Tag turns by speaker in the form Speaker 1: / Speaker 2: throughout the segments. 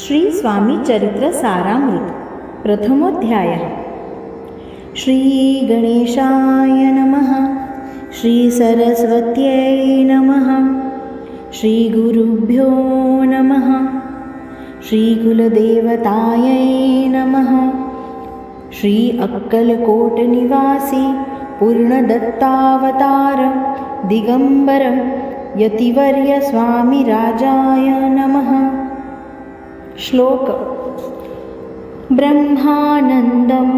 Speaker 1: श्रीस्वामीचरित्रसारामृत् प्रथमोऽध्यायः श्रीगणेशाय नमः श्रीसरस्वत्यै नमः श्रीगुरुभ्यो नमः श्रीकुलदेवतायै नमः श्री अक्कलकोटनिवासी पूर्णदत्तावतारं दिगम्बरं यतिवर्यस्वामिराजाय नमः। श्लोक। ब्रह्मानन्दं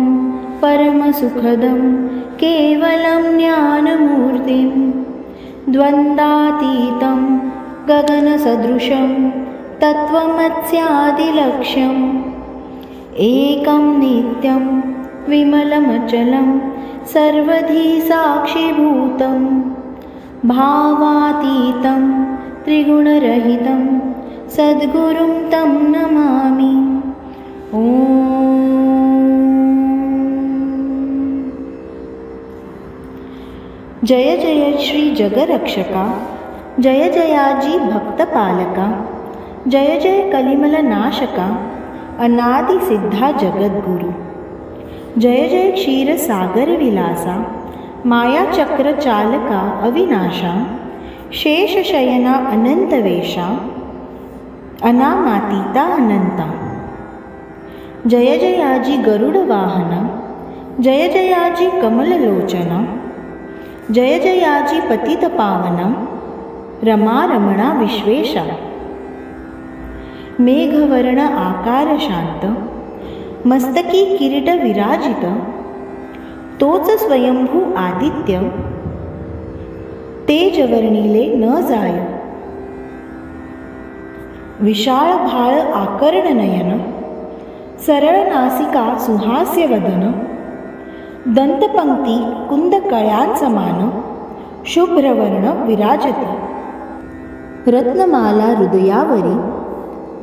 Speaker 1: परमसुखदं केवलं ज्ञानमूर्तिं द्वन्द्वातीतं गगनसदृशं तत्त्वमस्यादिलक्ष्यम् एकं नित्यं विमलमचलं सर्वधी साक्षीभूतं भावातीतं त्रिगुणरहितं सद्गुरुं तं नमामि। जय जय श्री जगरक्षका जय जयाजी भक्तपालका जय जय कलिमलनाशका अनादिसिद्धा जगद्गुरु। जय जय क्षीरसागरविलासा मायाचक्रचालका अविनाशा शेषशयना अनन्तवेषा अनामातीता अनंता। जय जयाजी गरुडवाहन जय जयाजी कमललोचन जय जयाजी पतितपावन रमारमणा विश्वेशा। मेघवर्ण आकार शांत मस्तकी किरीट विराजित तोच स्वयंभू आदित्य तेजवर्णिले न जाय। विशाळ भाळ आकर्ण नयन सरळ नासिका सुहास्य वदन दंतपंक्ती कुंद कळ्यांसमान शुभ्रवर्ण विराजते. रत्नमाला हृदयावरी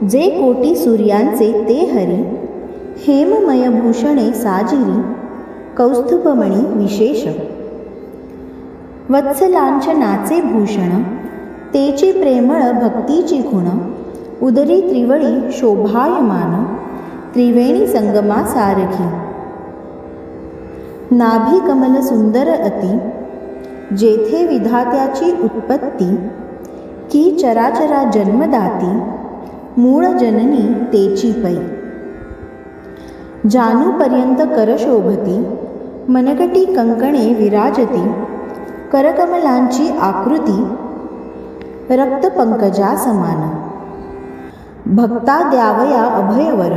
Speaker 1: जे कोटी सूर्यांचे ते हरी हेममय भूषणे साजिरी कौस्तुभमणी विशेष. वत्सलांचनाचे भूषण तेची प्रेमळ भक्तीची खुण उदरी त्रिवळी शोभायमान त्रिवेणी संगमा सारखी. नाभी कमल सुंदर अति जेथे विधात्याची उत्पत्ती की चराचरा जन्मदाती मूळ जननी तेची पै. जानूपर्यंत करशोभती मनगटी कंकणे विराजती करकमलांची आकृती रक्तपंकजा समान. भक्ता द्यावया अभयवर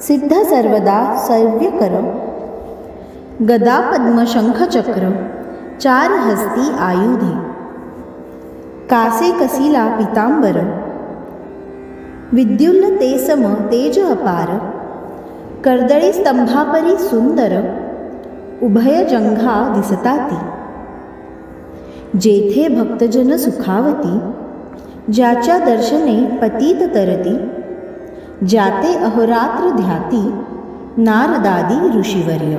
Speaker 1: सिद्ध सर्वदा सव्यकर गदा पद्म शंखचक्र चार हस्ती आयुधे. कासे कसिला पितांबर विद्युल्ल ते सम तेज अपार. कर्दळी स्तंभापरी सुंदर उभय जंघा दिसताती. जेथे भक्तजन सुखावती ज्याच्या दर्शने पतीत तरती जाते अहोरात्र ध्याती नारदादी ऋषीवर्य.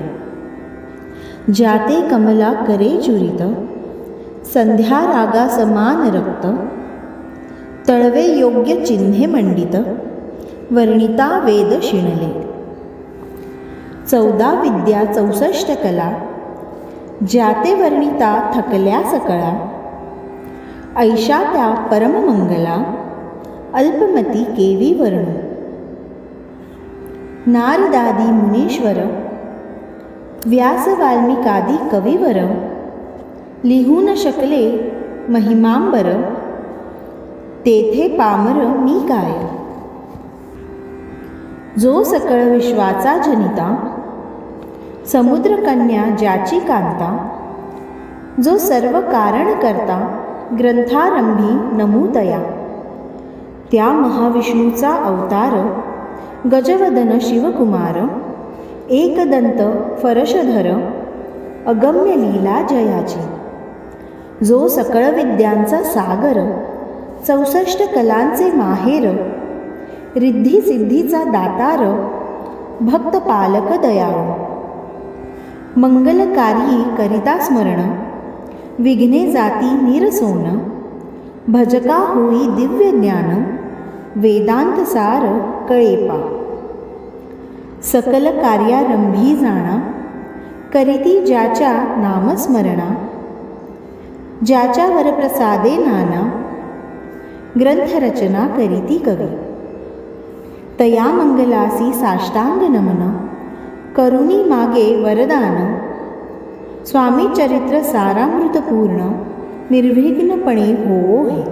Speaker 1: जाते कमला करे चुरित संध्या रागा समान रक्त तळवे योग्य चिन्हे मंडित वर्णिता वेद शिणले. चौदा विद्या चौसष्ट कला ज्याते वर्णिता थकल्या सकळा ऐशा त्या परममंगला अल्पमती केवी वर्णू. नारदादी मुनीश्वर व्यास वाल्मिकादी कविवर लिहू न शकले महिमांबर तेथे पामर मी काय जो सकळ विश्वाचा जनिता समुद्रकन्या ज्याची कांता जो सर्व कारण करता ग्रंथारंभी नमूदया. त्या महाविष्णूचा अवतार गजवदन शिवकुमार एकदंत फरशधर अगम्य लीला जयाची. जो सकळ विद्यांचा सागर चौसष्ट कलांचे माहेर रिद्धी सिद्धीचा दातार भक्त पालक दयाळ. मंगलकारी करिता स्मरण विघ्ने जाती निरसोन। भजका होई दिव्य ज्ञान वेदांत सार कळेपा। सकल कार्यारंभी जाणा करीती ज्याच्या नामस्मरणा। ज्याच्या वरप्रसादे नाना ग्रंथरचना करीती कवी। तया मंगलासी साष्टांग नमन करुणी मागे वरदान। स्वामी चरित्र सारामृतपूर्ण निर्विघ्नपणे होवो हे.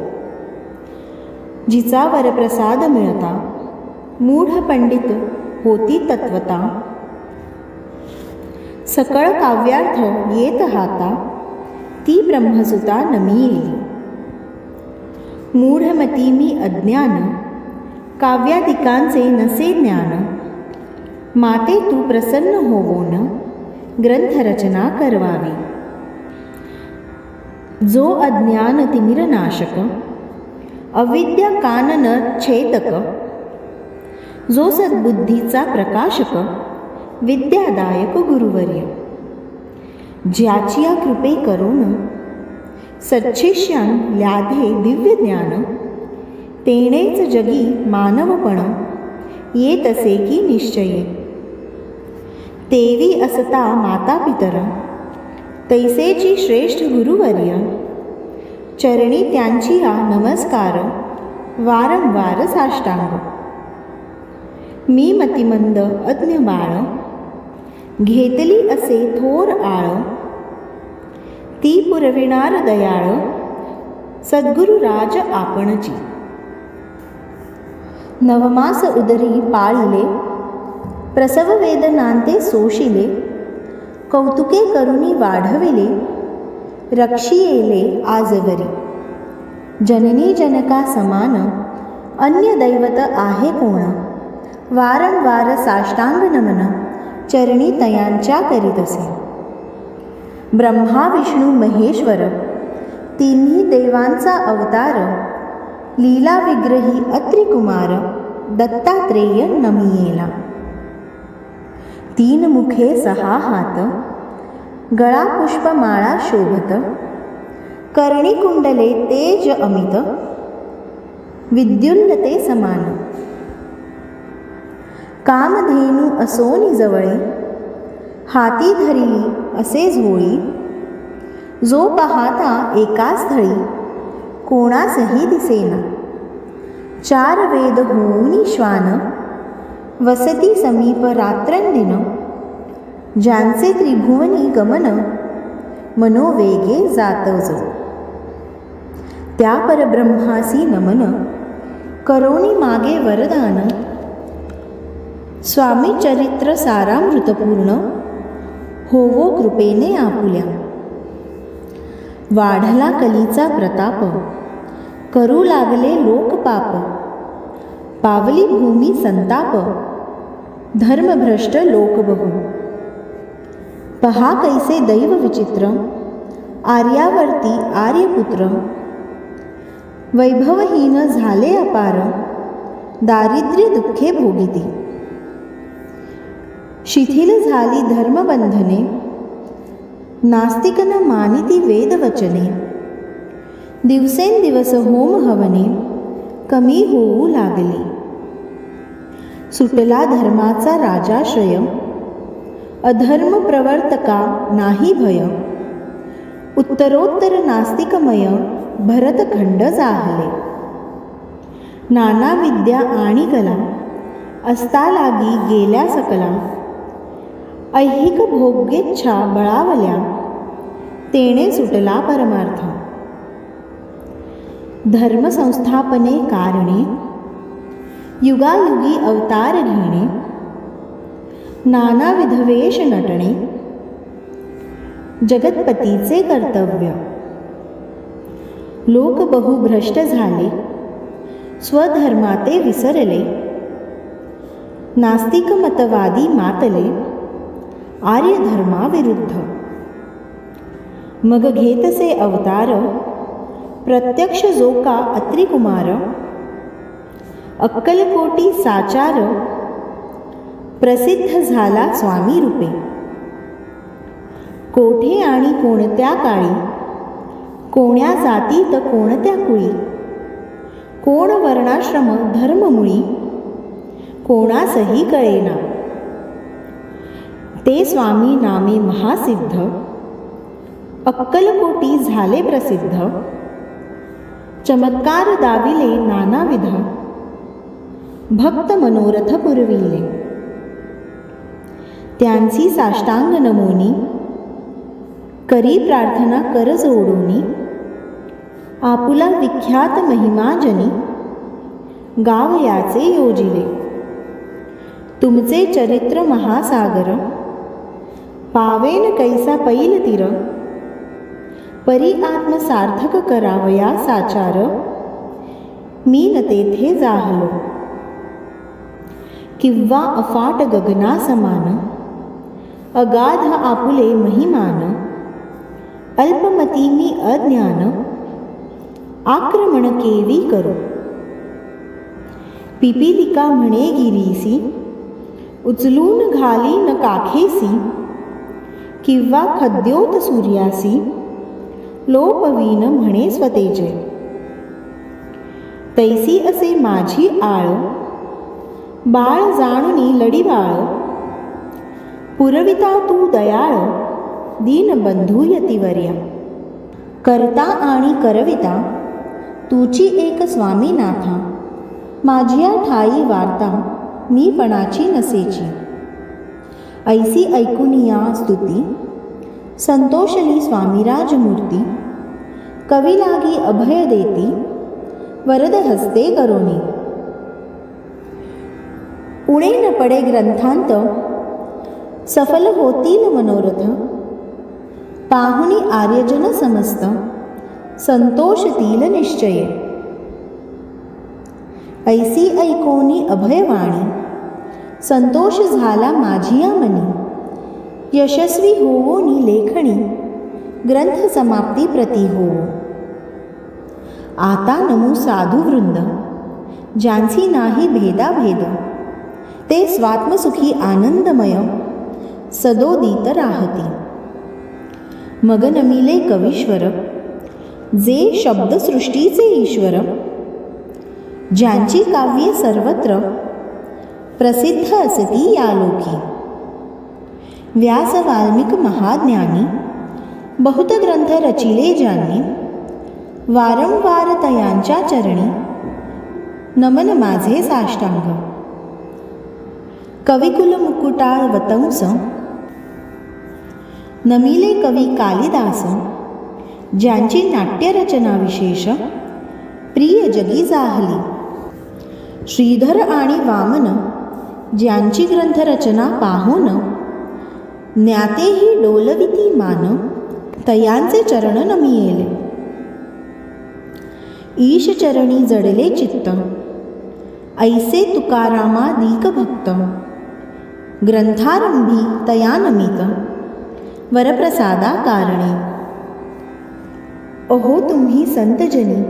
Speaker 1: जिचा वरप्रसाद मिळता मूढ पंडित होती तत्वता. सकळ काव्यार्थ येत हाता ती ब्रह्मसुता नमियेली मूढमती मी अज्ञान काव्यादिकांचे नसे ज्ञान माते तू प्रसन्न होवोन. ग्रंथरचना करवावी. जो अज्ञान तिमिरनाशक अविद्या कानन छेदक जो सद्बुद्धीचा प्रकाशक विद्यादायक गुरुवर्य. ज्याचिया कृपे करून सच्छिष्यान ल्याधे दिव्य ज्ञान तेणेच जगी मानवपण येत असे की निश्चये. तेवी असता माता पितर. तैसेची श्रेष्ठ गुरुवर्य. चरणी त्यांची हा नमस्कार. वारंवार साष्टांग. मी मतिमंद अज्ञ बाळ. घेतली असे थोर आळ. ती पुरविणार दयाळ. सद्गुरु राज आपणची. नवमास उदरी पाळले. प्रसव वेदनांते सोशिले कौतुके करुणी वाढविले रक्षियेले आजवरी। जननी जनका समान अन्य दैवत आहे कोण? वारंवार साष्टांग नमन चरणी तयांच्या करीत असे। ब्रह्मा विष्णू महेश्वर तिन्ही देवांचा अवतार लीला विग्रही अत्रिकुमार दत्तात्रेय नमियेला। तीन मुखे सहा हात गळा पुष्पमाळा शोभत कर्णी कुंडले तेज अमित विद्युल्लते समान. कामधेनू असोनी जवळे हाती धरिली असे झोळी जो पाहता एकाच स्थळी कोणासही दिसेना. चार वेद होऊनी श्वान वसती समीप रात्रंदिन ज्यांचे त्रिभुवनी गमन मनोवेगे जातज. त्या परब्रह्मासी नमन करोणी मागे वरदान स्वामी चरित्र सारामृतपूर्ण होवो कृपेने आपुल्या. वाढला कलीचा प्रताप करू लागले लोकपाप पावली भूमी संताप धर्मभ्रष्ट लोक बहू। पहा कैसे दैव विचित्र आर्यावर्ती आर्यपुत्र। वैभवहीन झाले अपार दारिद्र्य दुःखे भोगिती। शिथिल झाली धर्मबंधने नास्तिकन मानिती वेदवचने। दिवसेंदिवस होम हवने कमी होऊ लागली। सुटला धर्माचा राजाश्रय अधर्म प्रवर्तका नाही भय उत्तरोत्तर नास्तिकमय भरतखंड जाहले. नाना विद्या आणि कला असता लागी गेल्या सकला. ऐहिक भोग्येच्छा बळावल्या तेणे सुटला परमार्थ. धर्मसंस्थापने कारणे युगायुगी अवतार घेणे। नानाविध वेश नटणे। जगतपतीचे कर्तव्य। लोक बहुभ्रष्ट झाले। स्वधर्माते विसरले। नास्तिक मतवादी मातले। आर्यधर्माविरुद्ध। मग घेतसे अवतार। प्रत्यक्ष जोका अत्रिकुमार। अक्कलकोटी साचार प्रसिद्ध झाला स्वामी रूपे. कोठे आणि कोणत्या काळी? कोण्या जातीत कोणत्या कुळी? कोण वर्णाश्रम धर्ममुळी? कोणासही कळेना. ते स्वामी नामे महासिद्ध. अक्कलकोटी झाले प्रसिद्ध. चमत्कार दाविले नानाविध. भक्त मनोरथ पुरविले. त्यांची साष्टांग नमोनी करी प्रार्थना कर जोडूनी आपुला विख्यात महिमाजनी गाव याचे योजिले. तुमचे चरित्र महासागर पावेन कैसा पैल तीर परी आत्मसार्थक करावया साचार मी न तेथे जाहलो. किंवा अफाट गगनासमान अगाध आपुले महिमान. अल्पमती मी अज्ञान. आक्रमण केवी करो. पिपिलिका म्हणे गिरीसी उचलून घाली न काखेसी. किंवा खद्योत सूर्यासी लोपवीन म्हणे स्वतेजे. तैसी असे माझी आळ. बाळ जाणुनी लढीबाळ पुरविता तू दयाळ दीनबंधू यतिवर्या. करता आणि करविता तुची एक स्वामीनाथा माझ्या ठाई वार्ता मीपणाची नसेची. ऐसी ऐकुनिया स्तुती. संतोषली स्वामीराज मूर्ती. कवी लागी अभय देती. वरद हस्ते करोनी. उणे न पडे ग्रंथांत सफल होतील मनोरथ. पाहुणी आर्यजन समस्त संतोषतील निश्चये. ऐसी ऐकोनी अभयवाणी संतोष झाला माझिया मनी यशस्वी होवोनी लेखणी ग्रंथ समाप्ती प्रती होवो. आता नमू साधू वृंद ज्यांची नाही भेदाभेद ते स्वात्मसुखी आनंदमय सदोदित राहती. मगनमिले कवीश्वर जे शब्दसृष्टीचे ईश्वर ज्यांची काव्ये सर्वत्र प्रसिद्ध असती या लोकी. व्यास वाल्मिक महाज्ञानी बहुत ग्रंथ रचिले ज्यांनी वारंवार तयांच्या चरणी नमन माझे साष्टांग. कविकुल नमिले कवी कालिदास ज्यांची नाट्यरचना विशेष प्रिय जगी जाहली श्रीधर आणि वामन ज्यांची ग्रंथरचना पाहून ज्ञातेही डोलविती मान तयांचे चरण नमियेले. ईशचरणी जडले चित्त ऐसे तुकारामा भक्त ग्रंथारंभी तया नमित वरप्रसादा कारणे। अहो तुम्ही संतजनी।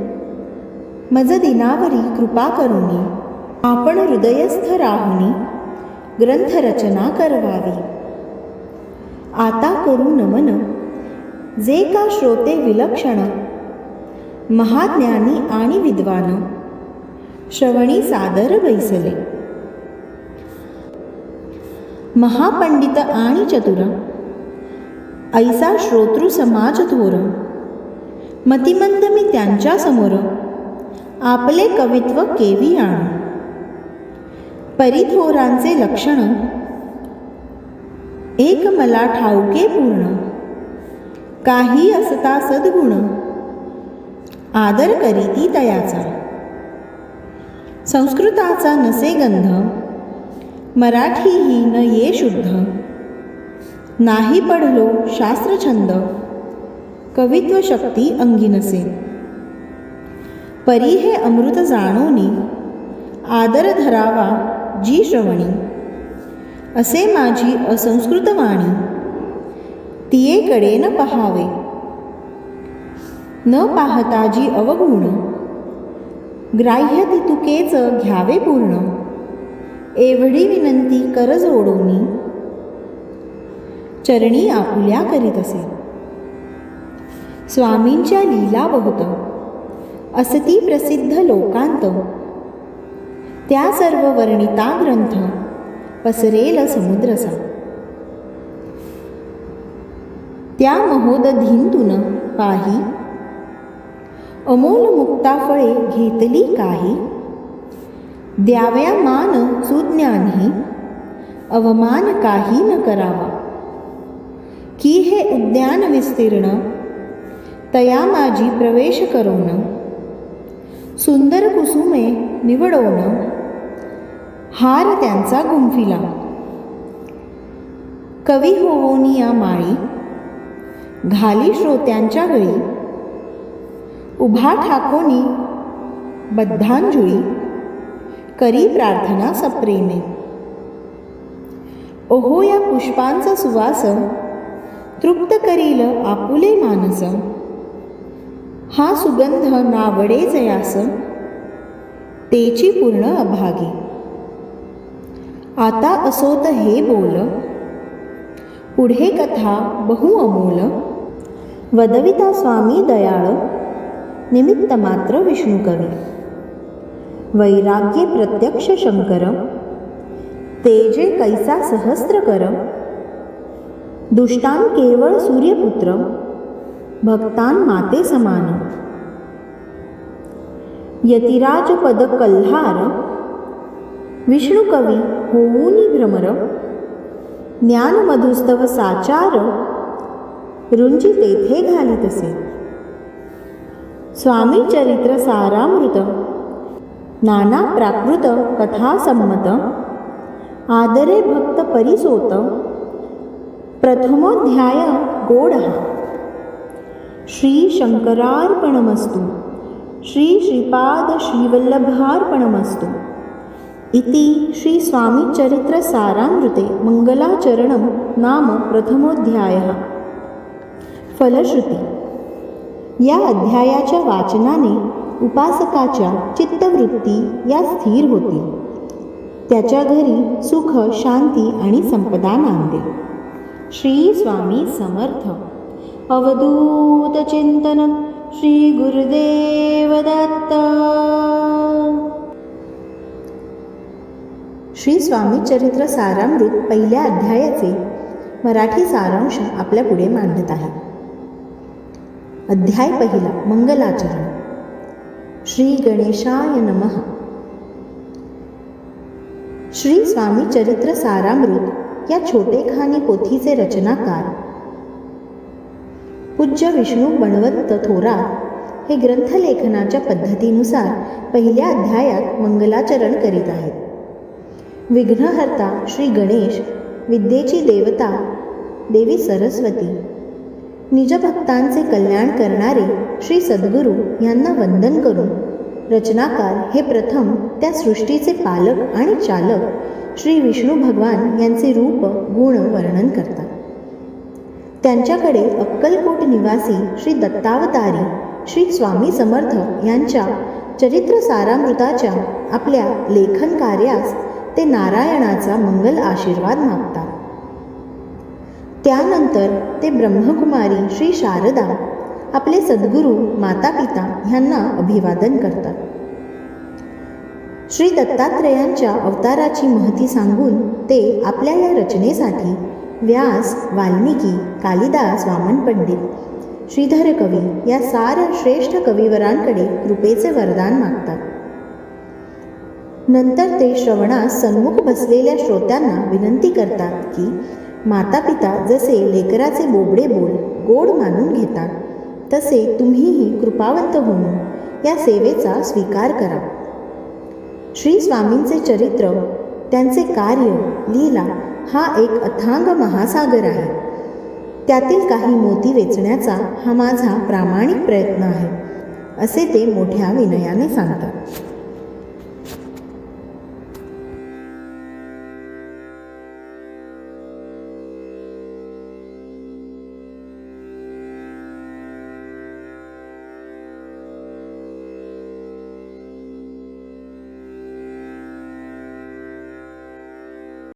Speaker 1: मज दिनावरी कृपा करुनी आपण हृदयस्थ राहुनी। ग्रंथरचना करवावी। आता करू नमन। जे का श्रोते विलक्षण। महाज्ञानी आणि विद्वान। श्रवणी सादर बैसले। महापंडित आणि चतुर। ऐसा श्रोतृ समाज थोर। मतिमंद मी त्यांच्यासमोर। आपले कवित्व केवी आण। परिथोरांचे लक्षण। एक मला ठाऊके पूर्ण। काही असता सद्गुण। आदर करीती तयाचा संस्कृताचा नसे गंध। मराठी ही न ये शुद्ध. नाही पडलो शास्त्रछंद. कवित्व शक्ती अंगी नसे परी हे अमृत जाणोनी आदर धरावा जी श्रवणी. असे माझी असंस्कृत वाणी. तियेकडे न पहावे. न पाहता जी अवगुण. ग्राह्य ती तुकेच घ्यावे पूर्ण. एवढी विनंती करज जोडोनी चरणी आपुल्या करीत असे. स्वामींच्या लीला बहुत असती प्रसिद्ध लोकांत. त्या सर्व वर्णिता ग्रंथ पसरेल समुद्रसा. त्या महोदधींतून पाही अमोल मुक्ताफळे घेतली काही. द्याव्या मान सुज्ञानही अवमान काही न करावा. की हे उद्यान विस्तीर्ण तया माझी प्रवेश करोन. सुंदर कुसुमे निवडोन हार त्यांचा गुंफिला. कवी होवोनी या माळी घाली श्रोत्यांच्या गळी उभा ठाकोनी बद्धांजुळी. करी प्रार्थना सप्रेमे. ओहो या पुष्पांचा सुवास तृप्त करील आपुले मानस. हा सुगंध नावडे जयास तेची पूर्ण अभागी. आता असोत हे बोल पुढे कथा बहु अमोल. वदविता स्वामी दयाळ निमित्त मात्र विष्णुकवी वैराग्ये प्रत्यक्ष शंकर तेजे कैसा सहस्त्रकरम दुष्टान केवळ सूर्यपुत्र भक्तान माते समान। यतिराज पद कल्हार विष्णुकवी होऊनी भ्रमर ज्ञानमधुस्तव साचार रुंची तेथे घालितसे स्वामी चरित्र सारामृत नाना प्राकृत कथा आदरे भक्त परिसोत। प्रथमोध्याय गोड हा। श्री शंकरार्पणमस्तु। श्री श्रीपाद श्रीवल्लभार्पणमस्तु। इति श्री स्वामी मङ्गलाचरणं नाम प्रथमोध्यायः। फलश्रुती। या अध्यायाच्या वाचनाने उपासकाच्या चित्तवृत्ती या स्थिर होतील त्याच्या घरी सुख शांती आणि संपदा नांदेल श्री स्वामी समर्थ. अवधूत चिंतन. श्री गुरुदेव दत्त. श्री स्वामी चरित्र सारामृत पहिल्या अध्यायाचे मराठी सारांश आपल्या पुढे मांडत आहे. अध्याय पहिला मंगलाचरण. श्री गणेशाय नमः. श्री स्वामी चरित्र सारामृत या छोटे खानी पोथीचे रचनाकार. पूज्य विष्णू बणवंत थोरात हे ग्रंथलेखनाच्या पद्धतीनुसार पहिल्या अध्यायात मंगलाचरण करीत आहेत. विघ्नहर्ता श्री गणेश विद्येची देवता देवी सरस्वती निजभक्तांचे कल्याण करणारे श्री सद्गुरू यांना वंदन करून रचनाकार हे प्रथम त्या सृष्टीचे पालक आणि चालक श्री विष्णू भगवान यांचे रूप गुण वर्णन करतात. त्यांच्याकडे अक्कलकोट निवासी श्री दत्तावतारी श्री स्वामी समर्थ यांच्या चरित्र सारामृताच्या आपल्या लेखन कार्यास ते नारायणाचा मंगल आशीर्वाद मागतात. त्यानंतर ते ब्रह्मकुमारी श्री शारदा आपले सद्गुरू माता पिता ह्यांना अभिवादन करतात. श्री दत्तात्रेयांच्या अवताराची महती सांगून ते आपल्या या रचनेसाठी व्यास वाल्मिकी कालिदास वामन पंडित श्रीधर कवी या साऱ्या श्रेष्ठ कविवरांकडे कृपेचे वरदान मागतात. नंतर ते श्रवणास सन्मुख बसलेल्या श्रोत्यांना विनंती करतात की माता पिता जसे लेकराचे बोबडे बोल गोड मानून घेतात तसे तुम्हीही कृपावंत होऊन या सेवेचा स्वीकार करा. श्री स्वामींचे चरित्र त्यांचे कार्य लीला हा एक अथांग महासागर आहे. त्यातील काही मोती वेचण्याचा हा माझा प्रामाणिक प्रयत्न आहे असे ते मोठ्या विनयाने सांगतात.